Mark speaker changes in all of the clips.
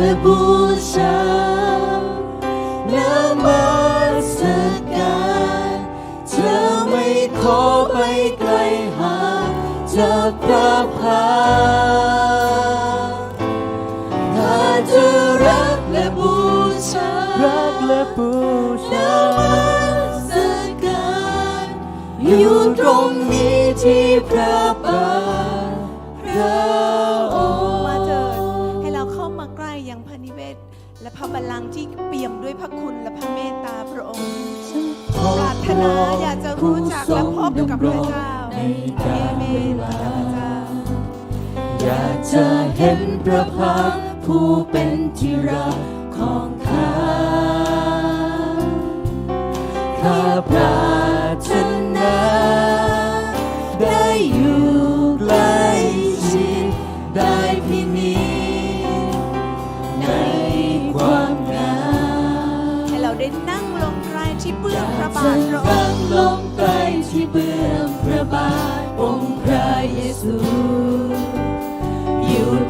Speaker 1: และบูชานามัสการเธอไม่ขอไปไกลห่างจากพระพักตร์ถ้าเธอรักและบูชา
Speaker 2: รักและบูชา
Speaker 1: นามัสการอยู่ตรงนี้ที่พระบาท
Speaker 3: นาอยากจะรู้จักและพบกับพระเจ้า
Speaker 1: ในกาล
Speaker 3: เว
Speaker 1: ลาอยากจะเห็นพระพักผู้เป็นที่รักของข้าข้าพ
Speaker 3: ระ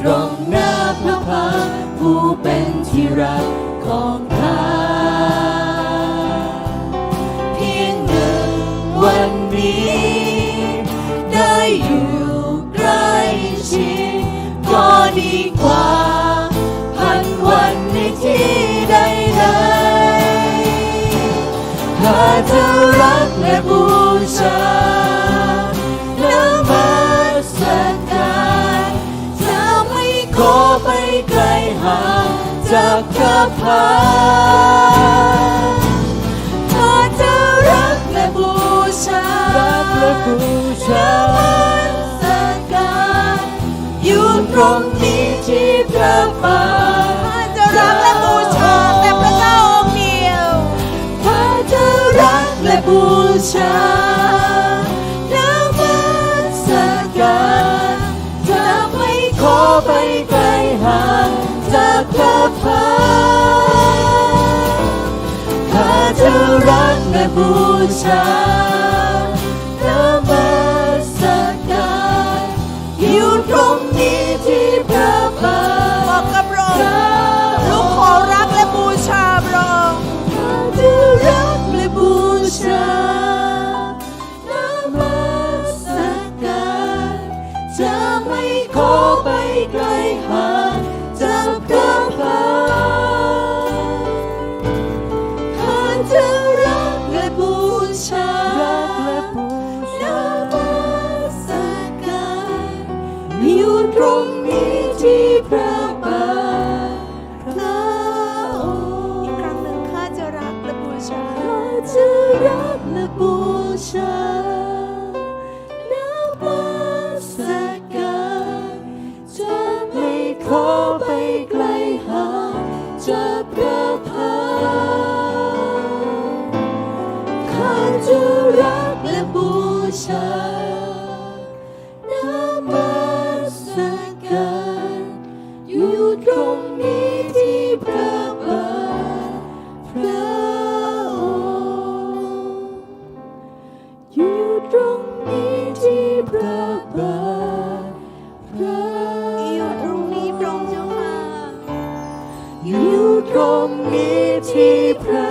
Speaker 1: ตรงหน้าพระพักผู้เป็นที่รักของข้าเพียงหนึ่งวันนี้ ได้อยู่ใกล้ชิดก็ดีกว่าพันวันในที่ใดๆถ้าเธอรัก ไกลห่างจากพระพักตร์ถ้าเธอรักและบูชา
Speaker 2: รักและบูชา
Speaker 1: สการอยู่ตรงนี้ที่พระบาท
Speaker 3: จะรักและบูชาแต่พระเจ้าองค์เดียว
Speaker 1: ถ้าเธอรักและบูชานา ชานามัสการอยู่ตรงนี้ที่พระบา
Speaker 3: บอก
Speaker 1: ท
Speaker 3: กับพระองค์ลูกขอรักและบูชาพระองค์
Speaker 1: ถ้าเธอรักและบูชานามัสการจะไม่ขอ ระบาทพระองค์
Speaker 3: อีกครั้งหนึ่งข้าจะรักและบูชา
Speaker 1: ข้าจะรักและบูชานามัสการจะไม่ขอไปไกลห่างจากพระพักตร์ข้าจะรักและบูชานา พ